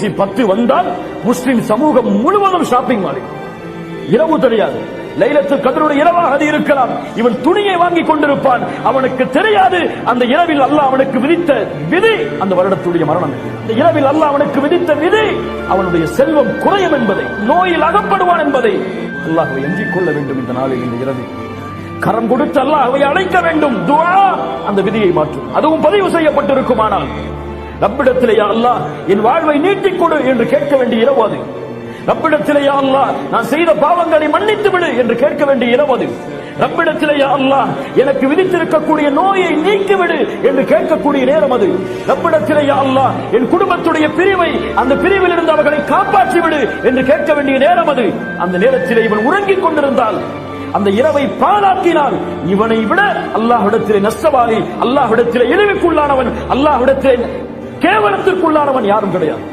கடைசி பத்து வந்தால் முஸ்லிம் சமூகம் முழுவதும் ஷாப்பிங் மாலை இரவு தெரியாது. லைலத்து கதருடைய இரவாக அது இருக்கலாம். இவன் துணியை வாங்கி கொண்டிருப்பான். அவனுக்கு தெரியாது. அந்த இரவில் அல்லாஹ் அவனுக்கு விதித்த விதி அந்த வருடத்துடைய மரணம். இந்த இரவில் அல்லாஹ் அவனுக்கு விதித்த விதி அவனுடைய செல்வம் குறையும் என்பதை நோயில் அகப்படுவான் என்பதை அல்லாஹ்வை எஞ்சிக் கொள்ள வேண்டும் இந்த நாளில் இந்த இரவில். கரம் கொடுத்து அல்லாஹ்வை அழைக்க வேண்டும். துவா அந்த விதியை மாற்றும். அதுவும் பதிவு செய்யப்பட்டிருக்குமானால் ரப்பிடத்திலே அல்லா என் வாழ்வை நீட்டிக்கொடு என்று கேட்க வேண்டிய இரவு அது ரப்பிடத்திலே அல்லா அல்லாஹ் நான் செய்த பாவங்களை மன்னித்து விடு என்று கேட்க வேண்டிய இரவு அது ரப்பிடத்திலே அல்லா எனக்கு விதித்திருக்கக்கூடிய நோயை நீக்கிவிடு என்று கேட்கக்கூடிய நேரம் அது ரப்பிடத்திலே அல்லா என் குடும்பத்துடைய பிரிவை அந்த பிரிவில் இருந்து அவர்களை காப்பாற்றி விடு என்று கேட்க வேண்டிய நேரம் அது அந்த நேரத்திலே இவன் உறங்கிக் கொண்டிருந்தால் அந்த இரவை பாழாக்கினால் இவனை விட அல்லாஹ்விடத்திலே நஷ்டவாளி அல்லாஹ்விடத்திலே இழிவுக்குள்ளானவன் அல்லாஹ்விடத்திலே கேவலத்திற்குள்ளானவன் யாரும் கிடையாது.